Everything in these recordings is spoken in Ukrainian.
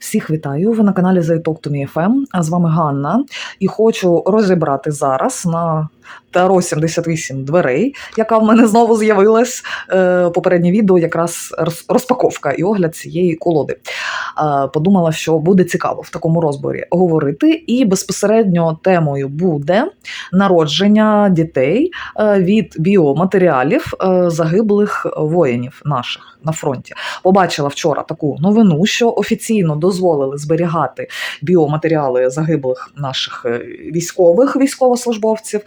Всіх вітаю. Ви на каналі Talk FM. А з вами Ганна. І хочу розібрати зараз на Таро 78 дверей, яка в мене знову з'явилась. Е, Попереднє відео якраз розпаковка і огляд цієї колоди. Подумала, що буде цікаво в такому розборі говорити. І безпосередньо темою буде народження дітей е, від біоматеріалів е, загиблих воїнів наших на фронті. Побачила вчора таку новину, що офіційно дозволили зберігати біоматеріали загиблих наших е, військових військовослужбовців.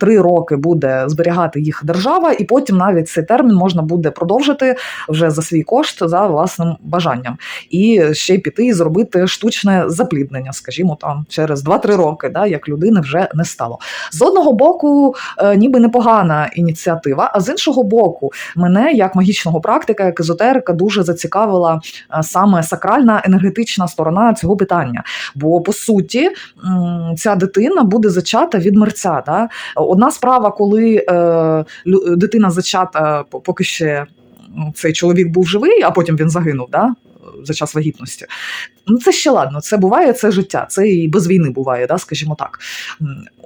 Три роки буде зберігати їх держава, і потім навіть цей термін можна буде продовжити вже за свій кошт за власним бажанням, і ще піти і зробити штучне запліднення, скажімо, там через 2-3 роки, да, як людини вже не стало. З одного боку, е, ніби непогана ініціатива, а з іншого боку, мене як магічного практика, як езотерика, дуже зацікавила е, саме сакральна енергетична сторона цього питання. Бо по суті, ця дитина буде зачата від мерця. Да? Одна справа, коли е, дитина зачата, поки ще цей чоловік був живий, а потім він загинув. Да? За час вагітності. Ну, це ще ладно, це буває, це життя, це і без війни буває, да, скажімо так.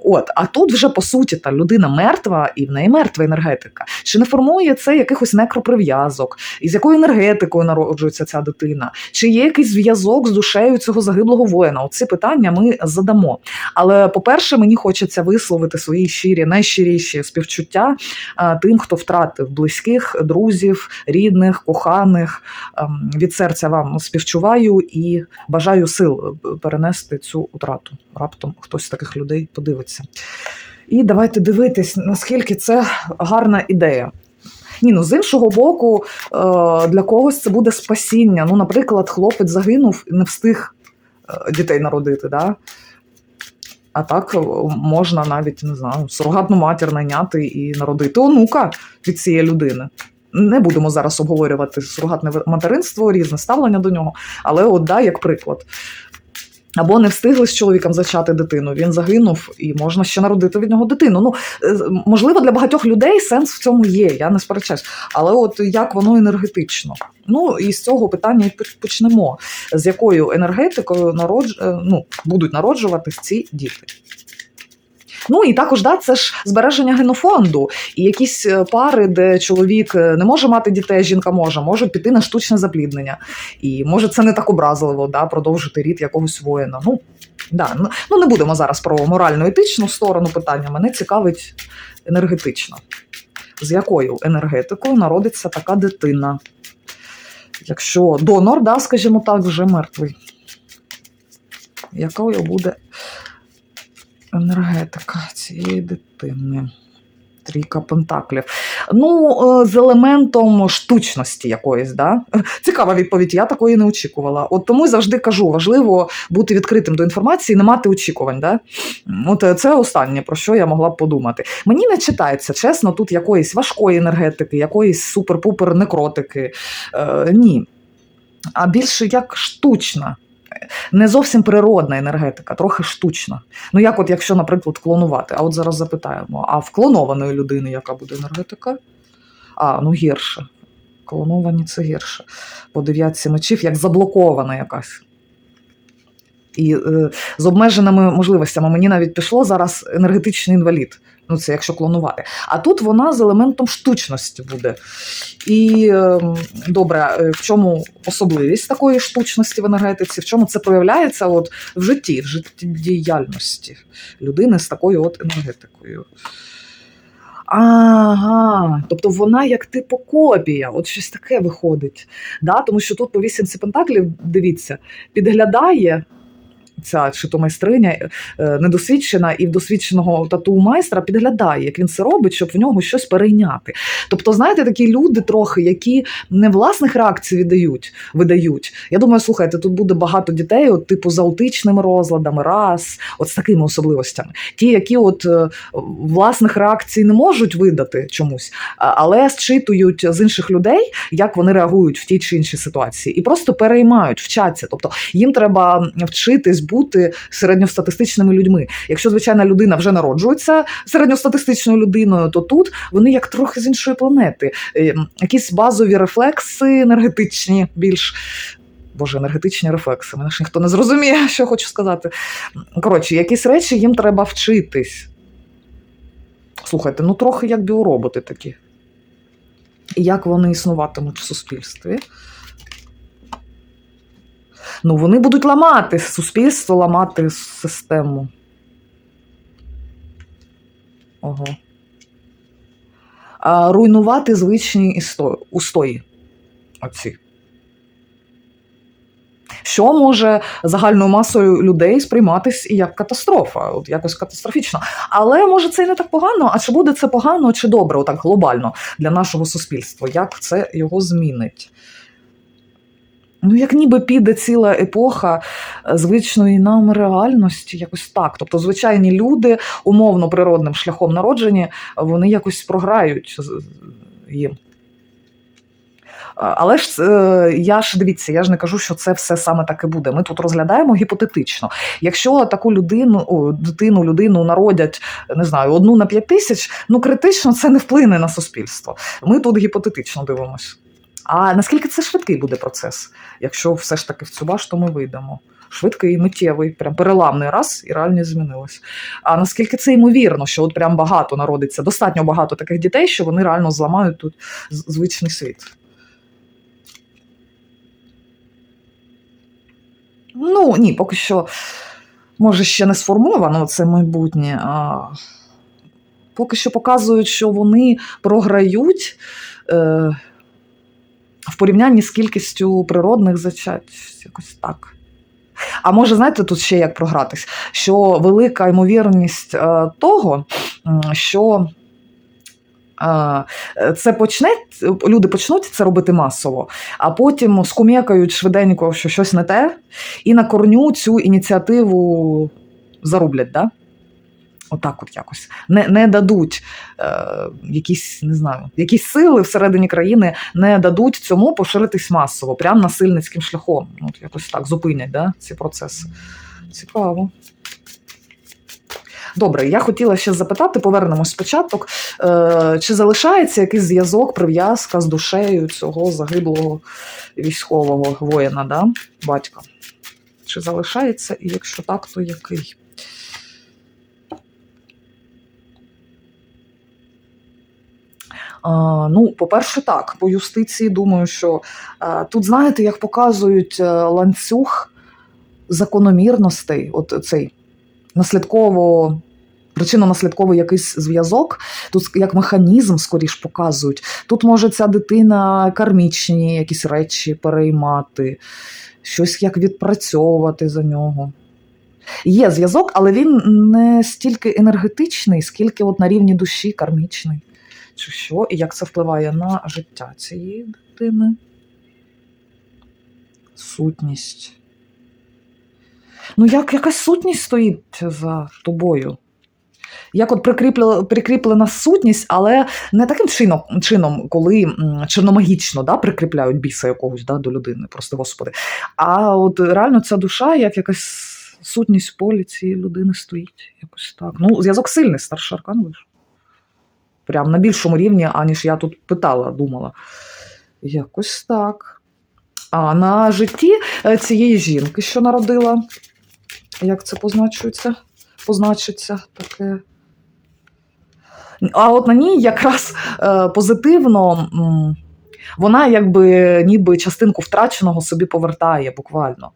От, а тут вже по суті та людина мертва і в неї мертва енергетика. Чи не формує це якихось некроприв'язок? І з якою енергетикою народжується ця дитина? Чи є якийсь зв'язок з душею цього загиблого воїна? Оці питання ми задамо. Але по-перше, мені хочеться висловити свої щирі, найщиріші співчуття тим, хто втратив близьких, друзів, рідних, коханих. Ем, Від серця вам співчуваю і бажаю сил е, перенести цю утрату. Раптом хтось з таких людей подивиться. І давайте дивитись, наскільки це гарна ідея. Ні, ну з іншого боку, е, для когось це буде спасіння. Ну, наприклад, хлопець загинув і не встиг е, дітей народити. Да? А так можна навіть не знаю, сурогатну матір найняти і народити онука від цієї людини. Не будемо зараз обговорювати сурогатне материнство, різне ставлення до нього, але от да, як приклад. Або не встигли з чоловіком зачати дитину, він загинув, і можна ще народити від нього дитину. Ну, е, можливо, для багатьох людей сенс в цьому є, я не сперечаюсь. Але от як воно енергетично? Ну і з цього питання почнемо. З якою енергетикою народж... е, ну, будуть народжуватись ці діти? Ну і також да, це ж збереження генофонду. І якісь е, пари, де чоловік е, не може мати дітей, жінка може, можуть піти на штучне запліднення. І може це не так образливо, да, продовжити рід якогось воїна. Ну, да, ну, ну не будемо зараз про морально-етичну сторону питання. Мене цікавить енергетично. З якою енергетикою народиться така дитина? Якщо донор, да, скажімо так, вже мертвий. Якою буде енергетика цієї дитини? Трійка пентаклів. Ну, е, з елементом штучності якоїсь, да? Цікава відповідь, я такої не очікувала. От тому завжди кажу, важливо бути відкритим до інформації, не мати очікувань. Да? От е, це останнє, про що я могла б подумати. Мені не читається, чесно, тут якоїсь важкої енергетики, якоїсь супер-пупер некротики. Е, ні. А більше як штучна. Не зовсім природна енергетика, трохи штучна. Ну, як от якщо, наприклад, клонувати, а от зараз запитаємо: а в клонованої людини яка буде енергетика? А, ну гірше. Клоновані це гірше. По дев'ятці мечів, як заблокована якась. І е, з обмеженими можливостями мені навіть пішло зараз енергетичний інвалід. Ну, це якщо клонувати. А тут вона з елементом штучності буде. І е, добре, в чому особливість такої штучності в енергетиці? В чому це проявляється от в житті, в життєдіяльності людини з такою от енергетикою? Ага, тобто вона як типу копія, от щось таке виходить. Да? Тому що тут по вісімці пентаклів, дивіться, підглядає ця чи то майстриня е, недосвідчена і в досвідченого тату майстра підглядає, як він це робить, щоб в нього щось перейняти. Тобто, знаєте, такі люди трохи, які не власних реакцій видають, видають. Я думаю, слухайте, тут буде багато дітей, от типу з аутичними розладами, раз, от з такими особливостями. Ті, які от е, власних реакцій не можуть видати чомусь, але зчитують з інших людей, як вони реагують в тій чи іншій ситуації, і просто переймають, вчаться. Тобто їм треба вчитись бути середньостатистичними людьми. Якщо звичайна людина вже народжується середньостатистичною людиною, то тут вони як трохи з іншої планети. Е, Якісь базові рефлекси енергетичні більш Боже, енергетичні рефлекси. Мене ж ніхто не зрозуміє, що хочу сказати. Коротше, якісь речі їм треба вчитись. Слухайте, ну трохи як біороботи такі. І як вони існуватимуть в суспільстві? Ну, вони будуть ламати суспільство, ламати систему. Ого. А, руйнувати звичні істо- устої. Оці. Що може загальною масою людей сприйматись і як катастрофа, от якось катастрофічно. Але може це і не так погано, а чи буде це погано, чи добре, отак глобально для нашого суспільства? Як це його змінить? Ну, як ніби піде ціла епоха е, звичної нам реальності, якось так. Тобто, звичайні люди, умовно природним шляхом народжені, вони якось програють їм. Але ж е, я ж дивіться, я ж не кажу, що це все саме так і буде. Ми тут розглядаємо гіпотетично. Якщо таку людину, дитину, людину народять, не знаю, одну на п'ять тисяч, ну критично це не вплине на суспільство. Ми тут гіпотетично дивимося. А наскільки це швидкий буде процес, якщо все ж таки в цю башту ми вийдемо? Швидкий, і миттєвий, прям переламний раз і реальність змінилась. А наскільки це ймовірно, що от прям багато народиться, достатньо багато таких дітей, що вони реально зламають тут звичний світ. Ну, ні, поки що, може, ще не сформовано це майбутнє, а поки що показують, що вони програють е, в порівнянні з кількістю природних зачать. Якось так. А може, знаєте, тут ще як програтись, що велика ймовірність е, того, що е, це почне, люди почнуть це робити масово, а потім скум'якають швиденько, що щось не те, і на корню цю ініціативу зарублять, да? Отак от якось. Не, не дадуть е, якісь, не знаю, якісь сили всередині країни не дадуть цьому поширитись масово, прямо насильницьким шляхом. Ну, От якось так зупинять да, ці процеси. Цікаво. Добре, я хотіла ще запитати, повернемось спочатку. Е, чи залишається якийсь зв'язок, прив'язка з душею цього загиблого військового воїна, да? батька? Чи залишається, і якщо так, то який? А, ну, по-перше, так, по юстиції думаю, що а, тут, знаєте, як показують е, ланцюг закономірностей, от цей наслідково. Причинно-наслідковий якийсь зв'язок, тут як механізм скоріш показують. Тут може ця дитина кармічні якісь речі переймати, щось як відпрацьовувати за нього. Є зв'язок, але він не стільки енергетичний, скільки от на рівні душі кармічний. Чи що, і як це впливає на життя цієї дитини? Сутність. Ну, як якась сутність стоїть за тобою? Як от прикріплена, сутність, але не таким чином, чином коли м, черномагічно да, прикріпляють біса якогось да, до людини, просто господи. А от реально ця душа, як якась сутність в полі цієї людини стоїть. Якось так. Ну, зв'язок сильний, старший аркан вийшов. Прям на більшому рівні, аніж я тут питала, думала. Якось так. А на житті е, цієї жінки, що народила, як це позначується? Позначиться таке. А от на ній якраз е, позитивно вона якби ніби частинку втраченого собі повертає буквально.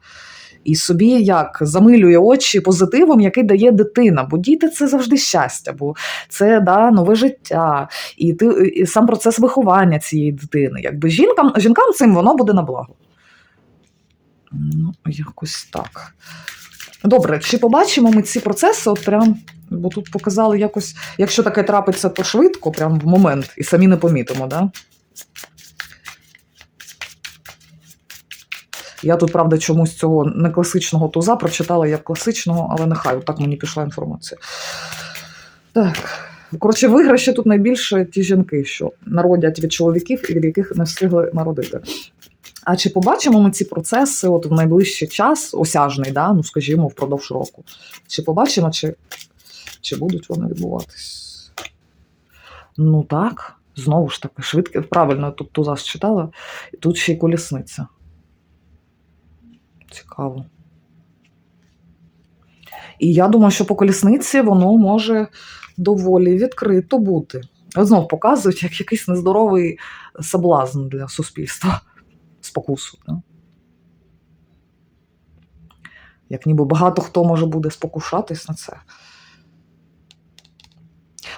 І собі як замилює очі позитивом, який дає дитина. Бо діти це завжди щастя, бо це да, нове життя, і ти і сам процес виховання цієї дитини. Якби жінкам, жінкам цим воно буде на благо. Ну, якось так. Добре, чи побачимо ми ці процеси? От прям, бо тут показали якось, якщо таке трапиться, то швидко, прям в момент, і самі не помітимо, да? Я тут, правда, чомусь цього не класичного туза прочитала як класичного, але нехай так мені пішла інформація. Так. Коротше, виграші тут найбільше ті жінки, що народять від чоловіків і від яких не встигли народити. А чи побачимо ми ці процеси от в найближчий час, осяжний, да? ну скажімо, впродовж року? Чи побачимо, чи, чи будуть вони відбуватись? Ну так, знову ж таки, швидко, правильно тут туза читала, і тут ще й колісниця. Цікаво. І я думаю, що по колісниці воно може доволі відкрито бути. От знов показують як якийсь нездоровий соблазн для суспільства спокусу. Да? Як ніби багато хто може буде спокушатись на це.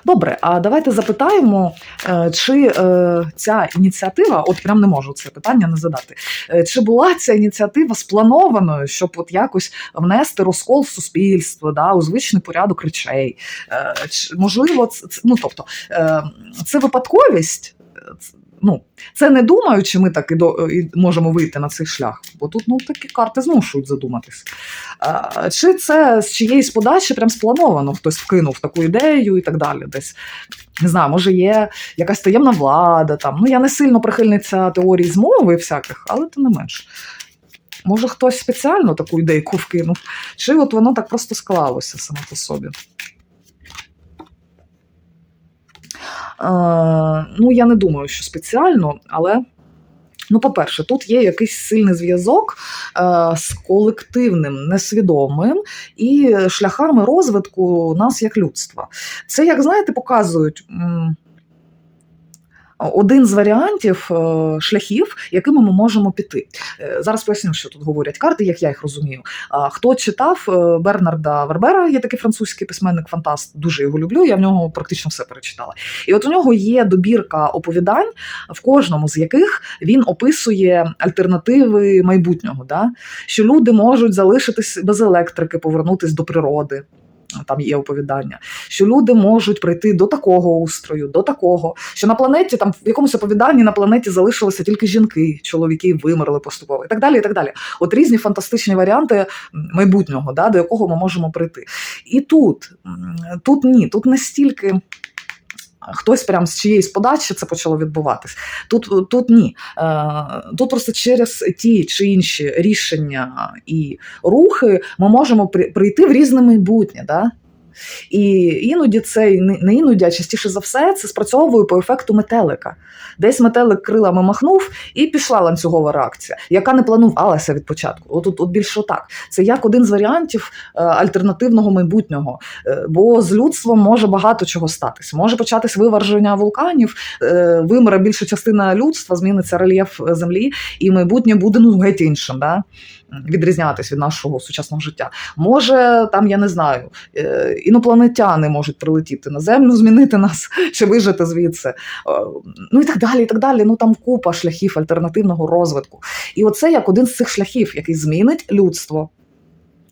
Добре, а давайте запитаємо, е, чи е, ця ініціатива, от прям не можу це питання не задати. е, Чи була ця ініціатива спланованою, щоб от якось внести розкол в суспільство, да, у звичний порядок речей? Можливо, ну, тобто, це випадковість. Ну, це не думаючи, ми так і, до, і можемо вийти на цей шлях, бо тут ну, такі карти змушують задуматись. А, чи це з чиєїсь подачі прям сплановано, хтось вкинув таку ідею і так далі. Десь не знаю, може є якась таємна влада. Там. Ну, я не сильно прихильниця теорій змови всяких, але тим не менш. Може, хтось спеціально таку ідейку вкинув, чи от воно так просто склалося само по собі. Е, ну, я не думаю, що спеціально, але. Ну, по-перше, тут є якийсь сильний зв'язок е, з колективним, несвідомим і шляхами розвитку нас як людства. Це, як знаєте, показують. Один з варіантів е, шляхів, якими ми можемо піти. Е, Зараз поясню, що тут говорять карти, як я їх розумію. Хто читав е, Бернарда Вербера, є такий французький письменник, фантаст, дуже його люблю. Я в нього практично все перечитала. І от у нього є добірка оповідань, в кожному з яких він описує альтернативи майбутнього, да? що люди можуть залишитись без електрики, повернутись до природи. Там є оповідання, що люди можуть прийти до такого устрою, до такого, що на планеті там в якомусь оповіданні на планеті залишилися тільки жінки, чоловіки вимерли поступово, і так далі. І так далі. От різні фантастичні варіанти майбутнього, да, до якого ми можемо прийти. І тут, тут ні, тут не стільки. Хтось прям з чиєїсь подачі це почало відбуватись. Тут, тут ні. Е, Тут просто через ті чи інші рішення і рухи ми можемо при- прийти в різне майбутнє. Да? І іноді це не іноді, а частіше за все, це спрацьовує по ефекту метелика. Десь метелик крилами махнув, і пішла ланцюгова реакція, яка не планувалася від початку. От, от, от більше так. Це як один з варіантів е, альтернативного майбутнього. Е, бо з людством може багато чого статись. Може початись виверження вулканів, е, вимре більша частина людства, зміниться рельєф землі, і майбутнє буде ну геть іншим. Да? Відрізнятись від нашого сучасного життя. Може, там я не знаю, е, інопланетяни можуть прилетіти на землю, змінити нас чи вижити звідси. Е, Ну і так далі. і так далі. Ну там купа шляхів альтернативного розвитку. І оце як один з цих шляхів, який змінить людство,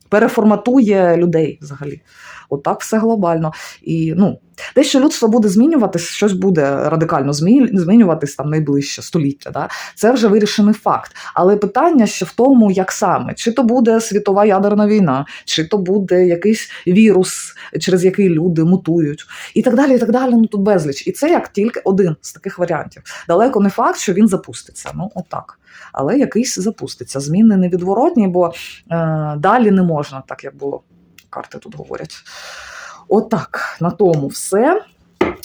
переформатує людей взагалі. Отак все глобально. І ну, те, що людство буде змінюватись, щось буде радикально змінюватись там найближче століття. Да? Це вже вирішений факт. Але питання ще в тому, як саме, чи то буде світова ядерна війна, чи то буде якийсь вірус, через який люди мутують, і так далі. І так далі. Ну тут безліч. І це як тільки один з таких варіантів. Далеко не факт, що він запуститься. Ну, отак. Але якийсь запуститься. Зміни невідворотні, бо е, далі не можна, так як було. Карти тут говорять. Отак, на тому все.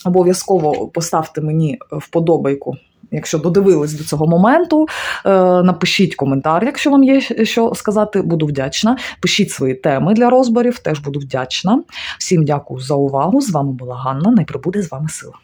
Обов'язково поставте мені вподобайку, якщо додивились до цього моменту. Е, напишіть коментар, якщо вам є що сказати, буду вдячна. Пишіть свої теми для розборів, теж буду вдячна. Всім дякую за увагу. З вами була Ганна. Не прибуде з вами сила.